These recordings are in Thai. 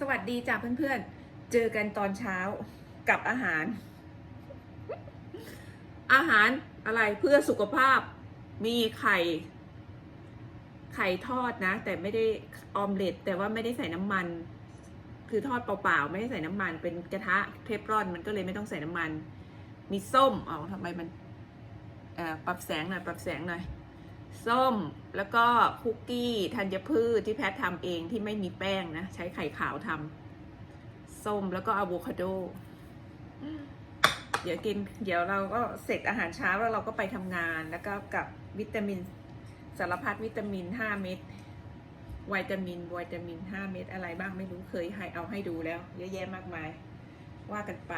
สวัสดีจ้ะเพื่อนๆ เจอกันตอนเช้ากับอาหาร อาหารอะไรเพื่อสุขภาพมีไข่ ไข่ทอดนะ แต่ไม่ได้ออมเล็ตแต่ว่าไม่ได้ใส่น้ำมัน คือทอดเปล่าๆ ไม่ได้ใส่น้ำมัน เป็นกระทะเทฟรอนมันก็เลยไม่ต้องใส่น้ำมัน มีส้มเอาทำไมมันเอ่อปรับแสงหน่อยปรับแสงหน่อย ส้ม แล้วก็คุกกี้ธัญพืชที่แพทย์ทำเองที่ไม่มีแป้งนะ ใช้ไข่ขาวทำส้มแล้วก็อะโวคาโด เดี๋ยวกิน เดี๋ยวเราก็เสร็จอาหารเช้าแล้วเราก็ไปทำงาน แล้วก็กับวิตามินสารพัดวิตามินห้าเม็ดวิตามินวิตามินห้าเม็ดอะไรบ้างไม่รู้เคยให้เอาให้ดูแล้ว เยอะแยะมากมาย ว่ากันไป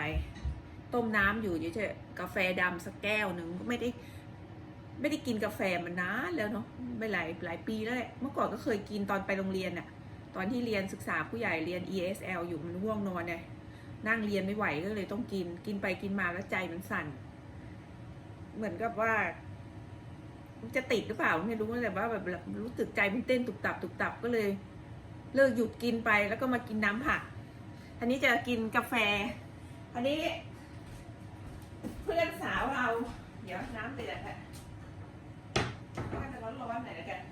ต้มน้ำอยู่เฉยวจะกาแฟดำสักแก้วหนึ่งไม่ได้ ไม่ได้กินกาแฟมานานแล้วเนาะไม่หลายหลายปีแล้วแหละเมื่อก่อนก็เคยกินตอนไปโรงเรียนอะตอนที่เรียนศึกษาผู้ใหญ่เรียน ESL อยู่มันง่วงนอนไงนั่งเรียนไม่ไหวก็เลยต้องกินกินไปกินมาแล้วใจมันสั่น เหมือนกับว่าจะติดหรือเปล่าไม่รู้แต่ว่าแบบรู้สึกใจมันเต้นตุบตับตุบตับก็เลย เลิกหยุดกินไปแล้วก็มากินน้ำผักอันนี้จะกินกาแฟ อันนี้ เพื่อนสาวเรา เดี๋ยวน้ำเดือดอะว่ะ ร้อนๆหน่อยละกัน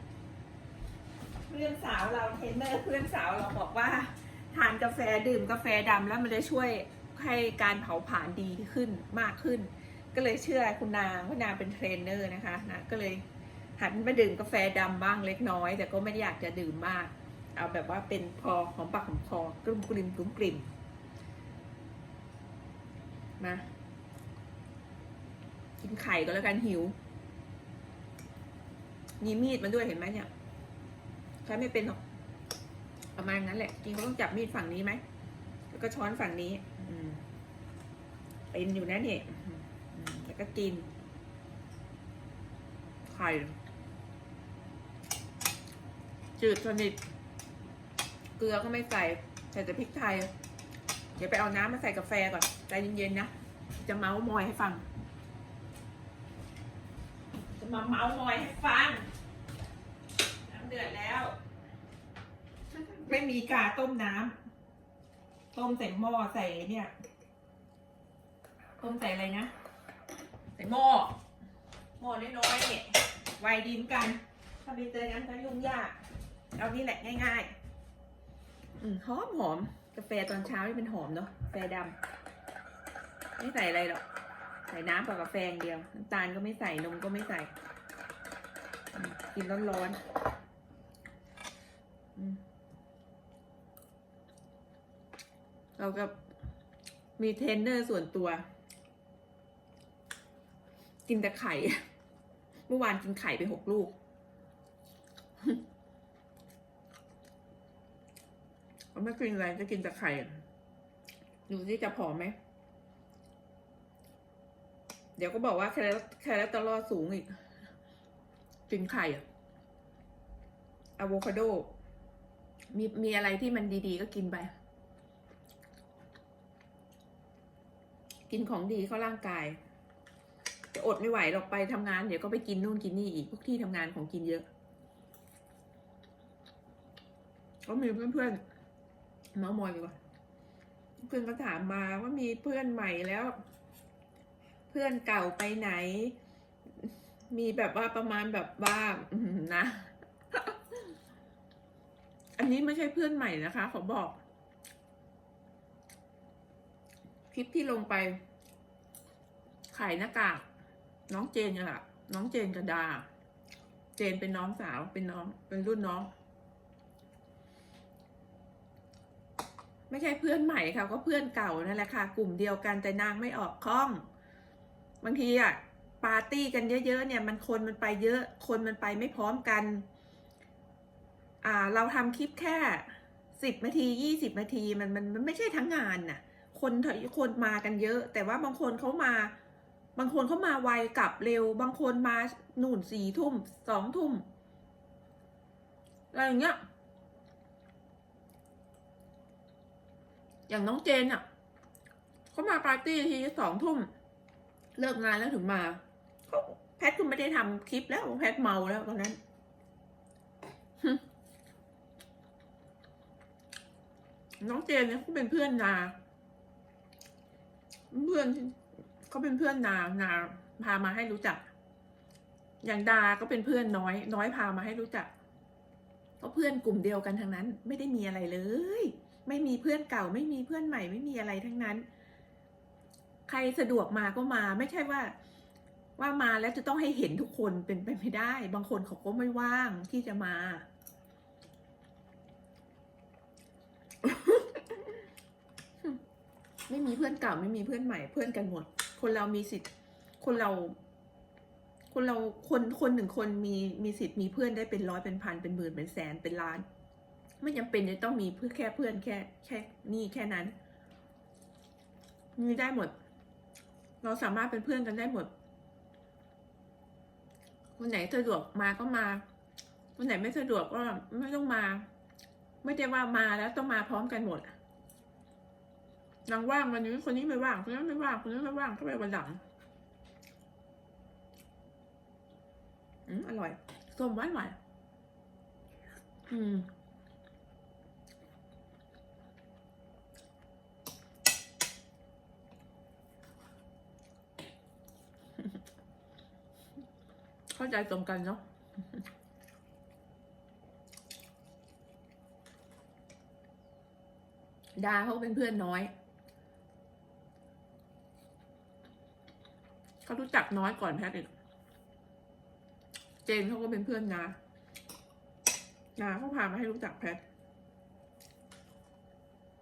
เพื่อนสาวเราเทรนเนอร์เพื่อนสาวเราบอกว่า ทานกาแฟดื่มกาแฟดำแล้วมันจะช่วยให้การเผาผลาญดีขึ้นมากขึ้น ก็เลยเชื่อคุณนางคุณนางเป็นเทรนเนอร์นะคะนะก็เลยหันมาดื่มกาแฟดำบ้างเล็กน้อย แต่ก็ไม่ได้อยากจะดื่มมาก เอาแบบว่าเป็นพอหอมปากหอมคอกลุ่มกลิ่มกลุ่มกลิ่มมากินไข่ก็แล้วกันหิว มีมีดมาด้วยเห็นไหมเนี่ย ใช้ไม่เป็นหรอกประมาณนั้นแหละจริงเขาต้องจับมีดฝั่งนี้ไหมแล้วก็ช้อนฝั่งนี้ อืมเป็นอยู่นะเนี่ยแล้วก็กินไข่จืดสนิทเกลือก็ไม่ใส่ใส่แต่พริกไทย เดี๋ยวไปเอาน้ำมาใส่กาแฟก่อน ใจเย็นๆนะ จะเมาส์มอยให้ฟัง มาเมาส์มอยให้ฟัง น้ำเดือดแล้ว ไม่มีกาต้มน้ำ ต้มใส่หม้อใส่เนี่ย ต้มใส่อะไรนะ ใส่หม้อ หม้อน้อยๆเนี่ยไวดินกัน ถ้าไปเจองั้นก็ยุ่งยาก เอานี่แหละง่าย ๆ อืมหอมหอม กาแฟตอนเช้านี่เป็นหอมเนาะ กาแฟดำไม่ใส่อะไรหรอก ใส่น้ำกับกาแฟอย่างเดียวน้ำตาลก็ไม่ใส่นมก็ไม่ใส่กินร้อนๆอืมเราก็มีเทรนเนอร์ส่วนตัว กินแต่ไข่ เมื่อวานกินไข่ไปหกลูกเขาไม่กินอะไรจะกินแต่ไข่ ดูที่จะผอมไหม เดี๋ยวก็บอกว่าแคลแคลตอรอลสูงอีก กินไข่อะอะโวคาโด มีมีอะไรที่มันดีๆ ก็กินไป กินของดีเข้าร่างกาย จะอดไม่ไหวหรอกไปทำงาน เดี๋ยวก็ไปกินนู่นกินนี่อีก พวกที่ทำงานของกินเยอะ ก็มีเพื่อนๆเมามอยไปก่อนเพื่อนก็ถามมาว่ามีเพื่อนใหม่แล้ว พื่อนเก่าไปไหน มีแบบว่าประมาณแบบว่านะ อันนี้ไม่ใช่เพื่อนใหม่นะคะ ขอบอก คลิปที่ลงไป ขายหน้ากาก น้องเจนอะค่ะ น้องเจนกระดา เจนเป็นน้องสาว เป็นน้อง เป็นรุ่นน้องไม่ใช่เพื่อนใหม่ค่ะก็เพื่อนเก่านั่นแหละค่ะ กลุ่มเดียวกันแต่นางไม่ออกคล้อง บางทีอะปาร์ตี้กันเยอะๆเนี่ยมันคนมันไปเยอะคนมันไปไม่พร้อมกันอ่าเราทำคลิปแค่สิบนาทียี่สิบนาทีมันมันมันไม่ใช่ทั้งงานน่ะคนคนมากันเยอะ แต่ว่าบางคนเขามา บางคนเขามาไวกลับเร็ว บางคนมาหนุนสี่ทุ่มสองทุ่มอะไรอย่างเงี้ยอย่างน้องเจนอะเขามาปาร์ตี้ทีสองทุ่ม เลิกงานแล้วถึงมา แพทคุณไม่ได้ทำคลิปแล้วแพทเมาแล้วตอนนั้นน้องเจนเนี่ยเขาเป็นเพื่อนนา เพื่อนเขาเป็นเพื่อนนานาพามาให้รู้จัก อย่างดาก็เป็นเพื่อนน้อย น้อยพามาให้รู้จักก็เพื่อนกลุ่มเดียวกันทั้งนั้น ไม่ได้มีอะไรเลย ไม่มีเพื่อนเก่า ไม่มีเพื่อนใหม่ ไม่มีอะไรทั้งนั้น ใครสะดวกมาก็มาไม่ใช่ว่า ว่ามาแล้วจะต้องให้เห็นทุกคนเป็นไปไม่ได้ บางคนเขาก็ไม่ว่างที่จะมา ไม่มีเพื่อนเก่าไม่มีเพื่อนใหม่เพื่อนกันหมด คนเรามีสิทธิ์ คนเรา คนเราคนคนหนึ่งคนมีมีสิทธิ์มีเพื่อนได้เป็นร้อยเป็นพันเป็นหมื่นเป็นแสนเป็นล้านไม่จำเป็นจะต้องมีเพื่อแค่เพื่อนแค่แค่นี่แค่นั้น มีได้หมด เราสามารถเป็นเพื่อนกันได้หมด คนไหนสะดวกมาก็มา คนไหนไม่สะดวกก็ไม่ต้องมา ไม่ได้ว่ามาแล้วต้องมาพร้อมกันหมดนางว่างวันนี้คนนี้ไม่ว่างคนนั้นไม่ว่างคนนั้ไม่ว่างก็ไปวันหลังอืมอร่อยส้มหวานหวานอืม เข้าใจตรงกันเนาะดาเขาเป็นเพื่อนน้อยเขารู้จักน้อยก่อนแพทย์อีกเจนเขาก็เป็นเพื่อนนานาเขาพามาให้รู้จักแพทย์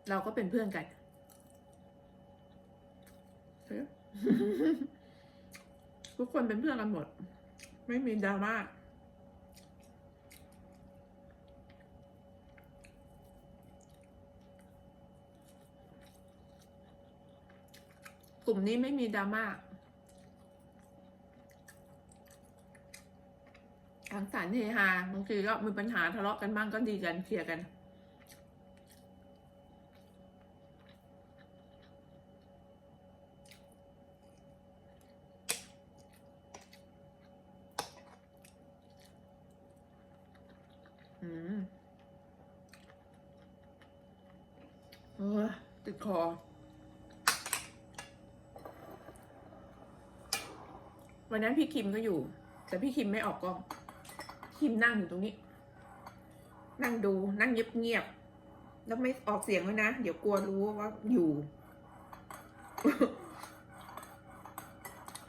เราก็เป็นเพื่อนกันทุกคนเป็นเพื่อนกันหมด ไม่มีดราม่ากลุ่มนี้ไม่มีดราม่าทางสารเฮฮาบางทีก็มีปัญหาทะเลาะกันบ้างก็ดีกันเคลียร์กัน ติดคอ วันนั้นพี่คิมก็อยู่ แต่พี่คิมไม่ออกกล้อง คิมนั่งอยู่ตรงนี้ นั่งดูนั่งเงียบเงียบๆแล้วไม่ออกเสียงเลยนะ เดี๋ยวกลัวรู้ว่าอยู่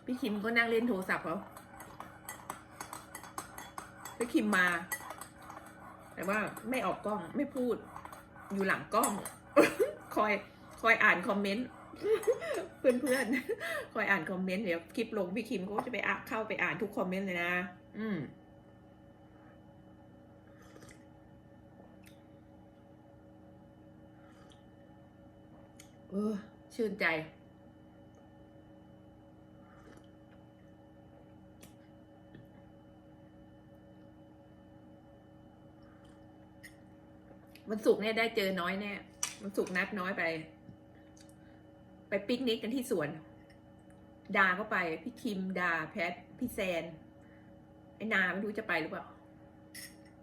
พี่คิมก็นั่งเล่นโทรศัพท์เขาพี่คิมมา แต่ว่าไม่ออกกล้องไม่พูด อยู่หลังกล้อง คอยคอยอ่านคอมเมนต์เพื่อนเพื่อนคอยอ่านคอมเมนต์เดี๋ยวคลิปลงพี่คิมก็จะไปอะเข้าไปอ่านทุกคอมเมนต์เลยนะ อืมเออชื่นใจวันศุกร์เนี่ยได้เจอน้อยแน่ วันศุกร์นัดน้อยไป ไปปิกนิกกันที่สวน ดาก็ไป พี่คิมดาแพท พี่แซน ไอ้นาไม่รู้จะไปหรือเปล่า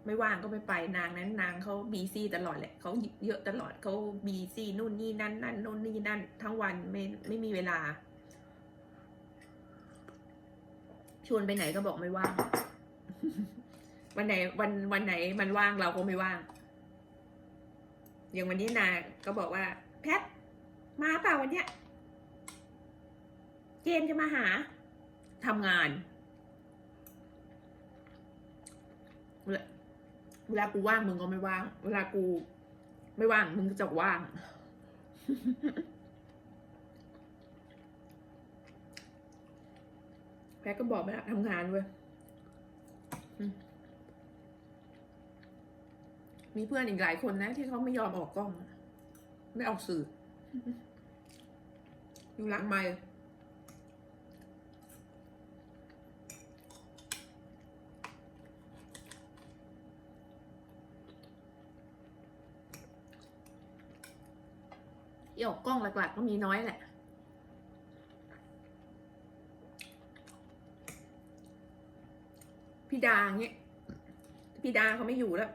ไม่ว่างก็ไม่ไปนางนั้น นางเขาบีซี่ตลอดแหละเขาเยอะตลอดเขาบีซี่นู่นนี่นั่นนั่นนู่นนี่นั่น ทั้งวันไม่ไม่มีเวลา ชวนไปไหนก็บอกไม่ว่างวันไหนวันวันไหนมันว่างเราก็ไม่ว่าง อย่างวันนี้นาก็บอกว่า แพทมาเปล่าวันเนี้ยเจนจะมาหาทำงานเวลาเวลากูว่างมึงก็ไม่ว่าง เวลากู ไม่ว่างมึงก็จะว่าง แพทก็บอกไปแล้วทำงานเว้ยอืม มีเพื่อนอีกหลายคนนะ ที่เขาไม่ยอมออกกล้อง ไม่ออกสื่อ อยู่หลังไมค์ที่ออกกล้องหลักๆก็มีน้อยแหละพี่ดาเงี้ยพี่ดาเขาไม่อยู่แล้ว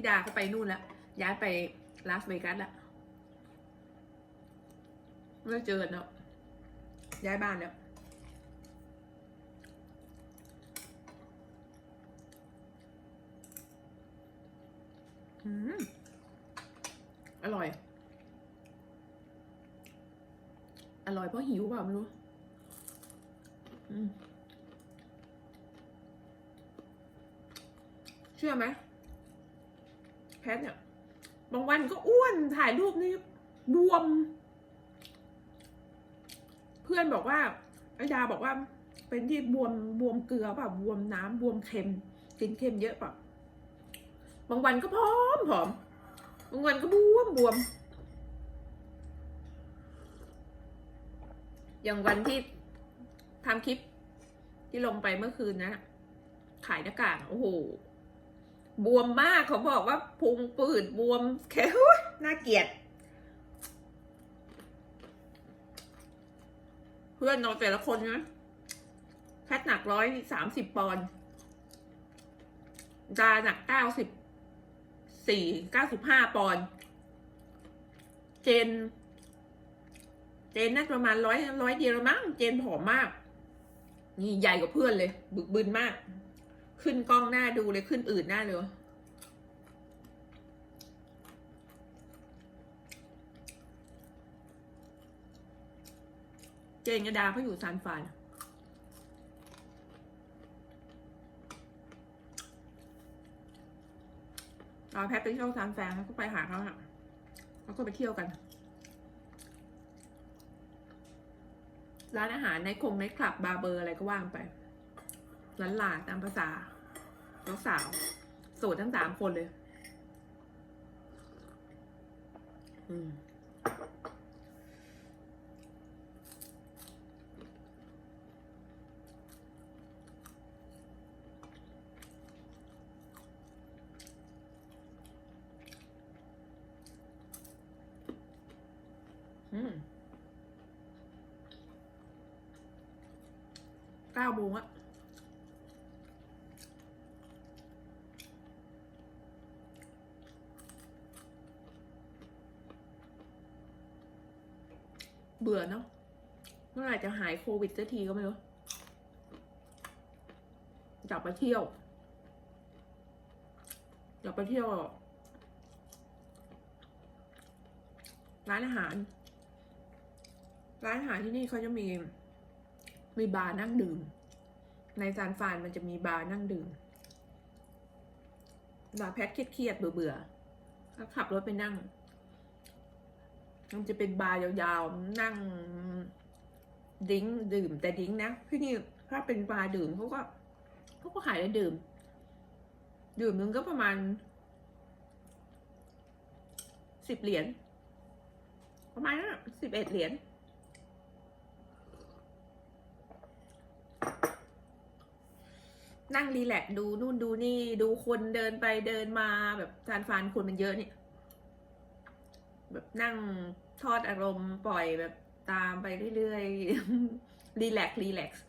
พี่ดาเขาไปนู่นแล้วย้ายไปลาสเวกัสแล้วไม่เจอกันแล้วย้ายบ้านแล้วอร่อย อร่อยเพราะหิวเปล่าไม่รู้เชื่อไหม ทเนี่ยบางวันก็อ้วนถ่ายรูปนี่บวม เพื่อนบอกว่าไอ้ดาบอกว่า เป็นที่บวมบวมเกลือป่ะบวมน้ำบวมเค็ม กินเค็มเยอะป่ะบางวันก็ผอมผอมบางวันก็บวมบวม อย่างวันที่ทำคลิปที่ลงไปเมื่อคืนนะขายหน้ากากโอ้โห บวมมากเขาบอกว่าพุงปืดบวมแค่น่าเกลียด เพื่อนเราแต่ละคนนะแพทหนักร้อยสามสิบปอนด์ดาหนักเก้าสิบสี่เก้าสิบห้าปอนด์เจน เจนน่าจะประมาณร้อยร้อยเดียวลมั้งเจนผอมมาก นี่ใหญ่กว่าเพื่อนเลย บึกบึนมาก ขึ้นกล้องหน้าดูเลยขึ้นอื่นหน้าเลยเจนกับดาเขาอยู่ซานฟรานเราแพทไปเที่ยวซานฟรานแล้วก็ไปหาเขาอะแล้วก็ไปเที่ยวกัน ร้านอาหารในคงในคลับบาร์เบอร์อะไรก็ว่างไป ร้านหลาตามภาษาน้องสาวโสดทั้งสามคนเลย อืมอืมเก้าโมงอะ บื่อเนาะเมื่อไหร่จะหายโควิดสักทีก็ไม่รู้อยากไปเที่ยวอยากไปเที่ยวร้านอาหาร ร้านอาหารที่นี่เขาจะมี มีบาร์นั่งดื่ม ในซานฟานมันจะมีบาร์นั่งดื่มบาร์แพทเครียดๆเบื่อๆก็ขับรถไปนั่ง มันจะเป็นบาร์ยาวๆ นั่ง ดิ้งดื่ม แต่ดิ้งนะที่นี่ถ้าเป็นบาร์ดื่มเขาก็เขาก็ขายได้ดื่ม ดื่มนึงก็ประมาณสิบเหรียญประมาณสิบเอ็ดเหรียญนั่งรีแลกดูนู่นดูนี่ดูคนเดินไปเดินมาแบบซานฟานคนมันเยอะนี่ แบบนั่งทอดอารมณ์ปล่อยแบบตามไปเรื่อยๆ รีแลกซ์รีแลกซ์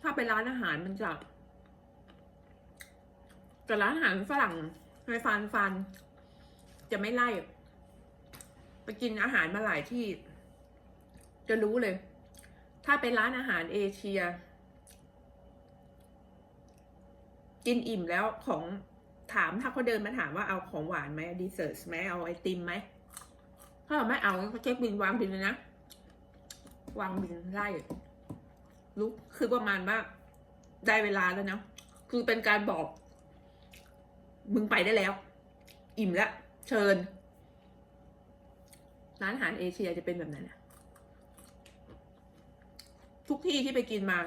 ถ้าไปร้านอาหารมันจะแต่ร้านอาหารฝรั่งในฟานฟานจะไม่ไล่ ไปกินอาหารมาหลายที่ จะรู้เลย ถ้าเป็นร้านอาหารเอเชีย กินอิ่มแล้วของถามถ้าเขาเดินมาถามว่าเอาของหวานไหมดีเซอร์สไหมเอาไอติมไหมถ้าเราไม่เอาเขาเช็คบินวางบินเลยนะ วางบินไล่ลุกคือประมาณว่าได้เวลาแล้วนะคือเป็นการบอก มึงไปได้แล้ว อิ่มแล้ว เชิญ ร้านอาหารเอเชียจะเป็นแบบนั้นนะทุกที่ที่ไปกินมา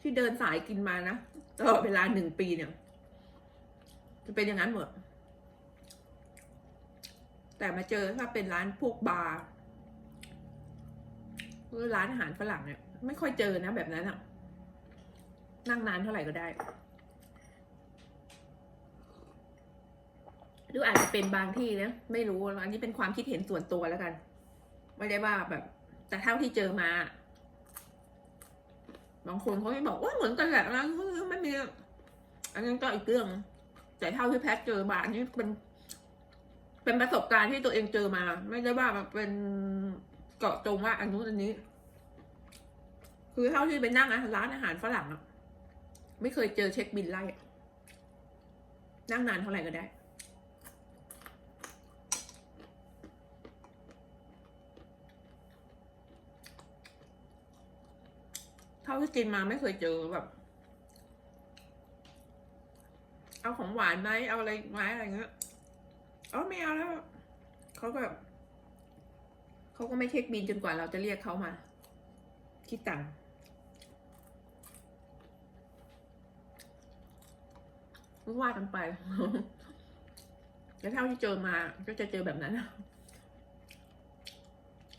ที่เดินสายกินมานะ ตลอดเวลาหนึ่งปีเนี่ยจะเป็นอย่างนั้นหมด แต่มาเจอถ้าเป็นร้านพวกบาร์หรือร้านอาหารฝรั่งเนี่ยไม่ค่อยเจอนะแบบนั้นอะนั่งนานเท่าไหร่ก็ได้ หรืออาจจะเป็นบางที่นะไม่รู้อันนี้เป็นความคิดเห็นส่วนตัวแล้วกัน ไม่ได้ว่าแบบ แต่เท่าที่เจอมา บางคนเขาไม่บอกว่าเหมือนกันแหละนะไม่มีอันนั้นก็อีกเรื่อง แต่เท่าที่แพทเจอมาอันนี้เป็น เป็นประสบการณ์ที่ตัวเองเจอมา ไม่ได้ว่ามันเป็นเกาะจงว่าอันนู้นอันนี้ คือเท่าที่ไปนั่งร้านอาหารฝรั่งอะไม่เคยเจอเช็คบินไล่นั่งนานเท่าไหร่ก็ได้ ท่าที่กินมาไม่เคยเจอแบบ เอาของหวานไหมเอาอะไรไหมอะไรเงี้ยเอ๋อไม่เอาแล้วเขาก็แบบเขาก็ไม่เช็คบินจนกว่าเราจะเรียกเขามาคิดตังค์ว่ากันไปแล้วเท่าที่เจอมาก็จะเจอแบบนั้น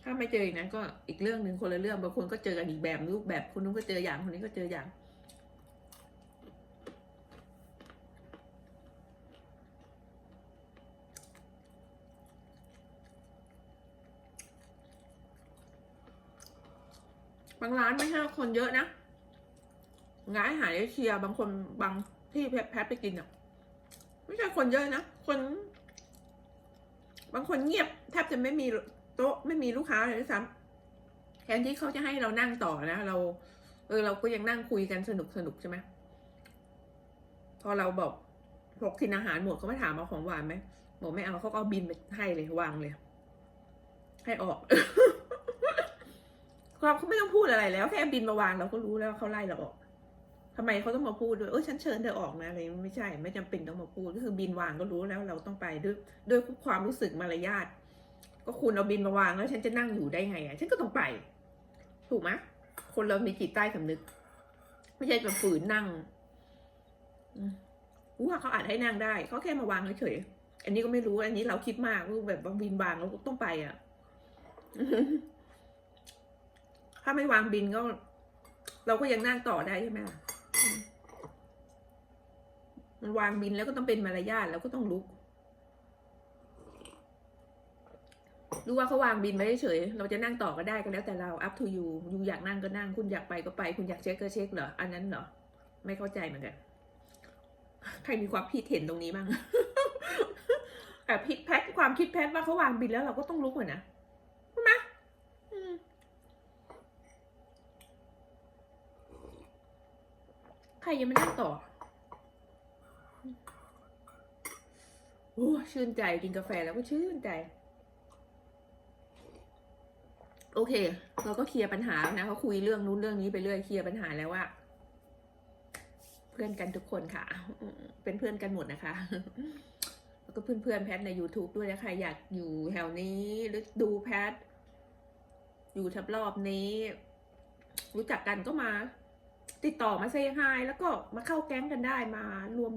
ถ้าไม่เจออย่างนั้นก็อีกเรื่องหนึ่งคนละเรื่องบางคนก็เจอกันอีกแบบรูปแบบคนนู้นก็เจออย่างคนนี้ก็เจออย่าง บางร้านไม่ใช่คนเยอะนะร้านอาหารเอเชียบางคนบางที่แพทแพทไปกินอะ ไม่ใช่คนเยอะนะ คน บางคนเงียบแทบจะไม่มี โต๊ะไม่มีลูกค้าเลยด้วยซ้ำแทนที่เขาจะให้เรานั่งต่อนะ เรา เออเราก็ยังนั่งคุยกันสนุกสนุกใช่ไหมพอเราบอกบอกกินอาหารหมดเขาไม่ถามเอาของหวานไหมบอกไม่เอาเขาก็เอาบินไปให้เลยวางเลย ให้ออกเราเขาไม่ต้องพูดอะไรแล้วแค่บินมาวางเราก็รู้แล้วเขาไล่เราออกทำไมเขาต้องมาพูดด้วยเออฉันเชิญเธอออกนะอะไรไม่ใช่ ไม่จำเป็นต้องมาพูดก็คือบินวางก็รู้แล้วเราต้องไปด้วยด้วยความรู้สึกมารยาท ก็คุณเอาบินมาวางแล้วฉันจะนั่งอยู่ได้ไงอะ ฉันก็ต้องไป ถูกไหมคนเรามีจิตใต้สำนึก ไม่ใช่แบบฝืนนั่งอืมว่าเขาอาจให้นั่งได้เขาแค่มาวางเฉยอันนี้ก็ไม่รู้ อันนี้เราคิดมากว่าแบบบินวางเราก็ต้องไปอะถ้าไม่วางบินก็ เราก็ยังนั่งต่อได้ใช่ไหมล่ะมันวางบินแล้วก็ต้องเป็นมารยาทแล้วก็ต้องลุก รู้ว่าเขาวางบินไม่เฉย เราจะนั่งต่อก็ได้ก็แล้วแต่เรา up to you ยูอยากนั่งก็นั่ง คุณอยากไปก็ไป คุณอยากเช็คก็เช็คเหรอ อันนั้นเหรอ ไม่เข้าใจเหมือนกัน ใครมีความคิดเห็นตรงนี้บ้างแต่พิดแพทความคิดแพทว่าเขาวางบินแล้วเราก็ต้องลุกเหมือนนะใช่ไหมอืมใครยังไม่นั่งต่อโอ้ชื่นใจกินกาแฟแล้วก็ชื่นใจ โอเค เราก็เคลียร์ปัญหาแล้วนะเขาคุยเรื่องนู้นเรื่องนี้ไปเรื่อยเคลียร์ปัญหาแล้วว่า เพื่อนกันทุกคนค่ะ เป็นเพื่อนกันหมดนะคะ แล้วก็เพื่อนๆแพทใน YouTube ด้วยนะครอยากอยู่แถวนี้หรือดูแพท อยู่ทับรอบนี้ รู้จักกันก็มา ติดต่อมาเซฮายแล้วก็มาเข้าแก๊งกันได้มารวม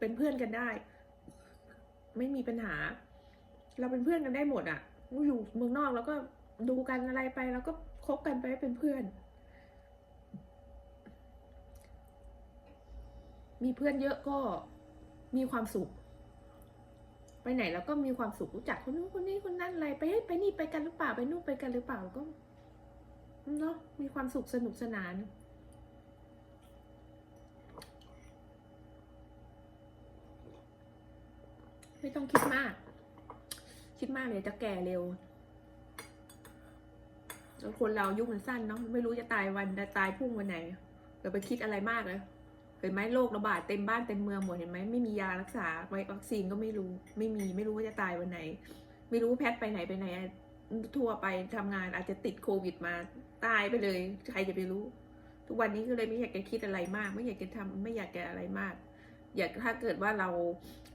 เป็นเพื่อนกันได้ ไม่มีปัญหา เราเป็นเพื่อนกันได้หมดอะ่ะอยู่เมืองนอกแล้วก็ ดูกันอะไรไปแล้วก็คบกันไปเป็นเพื่อน มีเพื่อนเยอะก็มีความสุข ไปไหนแล้วก็มีความสุขรู้จักคนนู้นคนนี้คนนั้นอะไรไปเฮ้ไปนี่ไปกันหรือเปล่าไปนู่นไปกันหรือเปล่าก็เนาะมีความสุขสนุกสนานไม่ต้องคิดมาก คิดมากเลยจะแก่เร็ว คนเรายุมันสั้นเนาะไม่รู้จะตายวันจะตายพรุ่งวันไหนอย่าไปคิดอะไรมากเลยเห็นไหมโรคระบาดเต็มบ้านเต็มเมืองหมดเห็นไหมไม่มียารักษาไว้วัคซีนก็ไม่รู้ ไม่มีไม่รู้ว่าจะตายวันไหน ไม่รู้แพทย์ไปไหนไปไหนทั่วไปทำงานอาจจะติดโควิดมาตายไปเลยใครจะไปรู้ ทุกวันนี้ก็เลยไม่อยากจะคิดอะไรมาก ไม่อยากจะทำไม่อยากจะอะไรมาก อยากถ้าเกิดว่าเรา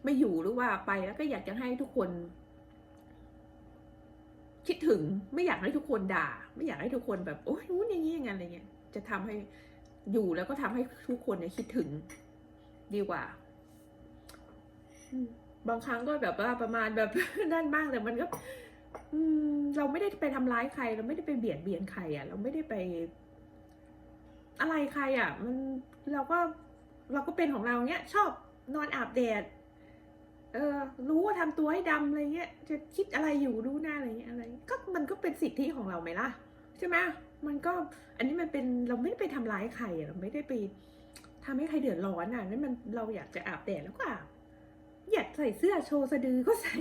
ไม่อยู่หรือว่าไปแล้วก็อยากจะให้ทุกคน คิดถึงไม่อยากให้ทุกคนด่า ไม่อยากให้ทุกคนแบบโอ้ยนู้นอย่างนี้อย่างนั้นอะไรเงี้ยจะทำให้อยู่แล้วก็ทำให้ทุกคนเนี่ยคิดถึงดีกว่าบางครั้งก็แบบว่าประมาณแบบนั่นบ้างแต่มันก็อืเราไม่ได้ไปทำร้ายใคร เราไม่ได้ไปเบียดเบียนใครอะ เราไม่ได้ไป อะไรใครอะ มันเราก็เราก็เป็นของเราเนี้ย ชอบนอนอาบแดด เออ รู้ว่าทำตัวให้ดำอะไรเงี้ย จะคิดอะไรอยู่รู้หน้าอะไรเงี้ยอะไร ก็มันก็เป็นสิทธิของเราไหมล่ะ ใช่ไหมมันก็อันนี้มันเป็นเราไม่ได้ไปทำร้ายใครเราไม่ได้ไปทำให้ใครเดือดร้อนอะนั่นมันเราอยากจะอาบแดดแล้วก็อาบอยากใส่เสื้อโชว์สะดือก็ใส่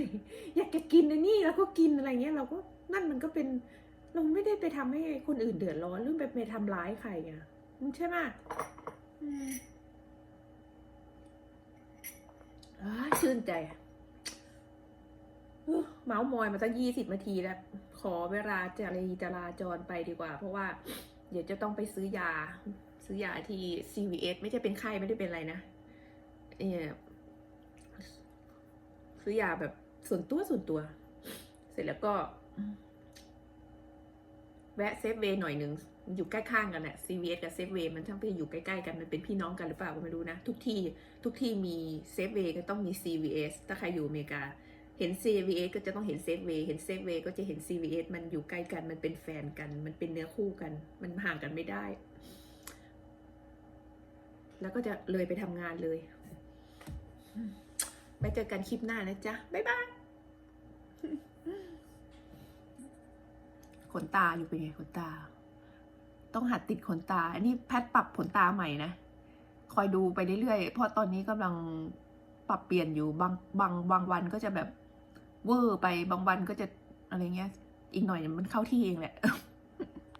อยากจะกินอันนี้แล้วก็กินอะไรเงี้ยเราก็นั่นมันก็เป็นเราไม่ได้ไปทำให้คนอื่นเดือดร้อนหรือไปไปทำร้ายใครอะใช่ไหมอืมอ้าย ชื่นใจเมาส์มอยมาตั้งยี่สิบนาทีแล้ว ขอเวลาจรีจราจรไปดีกว่า เพราะว่า เดี๋ยวจะต้องไปซื้อยา ซื้อยาที่ CVS ไม่ใช่เป็นไข้ไม่ได้เป็นอะไรนะเออซื้อยาแบบส่วนตัวส่วนตัว เสร็จแล้วก็ แวะเซฟเวย์หน่อยหนึ่ง อยู่ใกล้ข้างกันแหละ CVS กับเซฟเวย์มันทั้งเป็นอยู่ใกล้ๆกันมันเป็นพี่น้องกันหรือเปล่าก็ไม่รู้นะ ทุกที่ทุกที่มีเซฟเวย์ก็ต้องมี CVS ถ้าใครอยู่อเมริกา เห็น CVS ก็จะต้องเห็นเซฟเวย์เห็นเซฟเวย์ก็จะเห็น CVS มันอยู่ใกล้กันมันเป็นแฟนกัน มันเป็นเนื้อคู่กัน มันห่างกันไม่ได้ แล้วก็จะเลยไปทำงานเลยไปเจอกันคลิปหน้านะจ๊ะ บ๊ายบายขนตาอยู่เป็นไงขนตา ต้องหัดติดขนตา อันนี้แพทปรับขนตาใหม่นะ คอยดูไปเรื่อยๆ เพราะตอนนี้กำลังปรับเปลี่ยนอยู่ บางบางบางวันก็จะแบบเวอร์ไป บางวันก็จะอะไรเงี้ย อีกหน่อยมันเข้าที่เองแหละ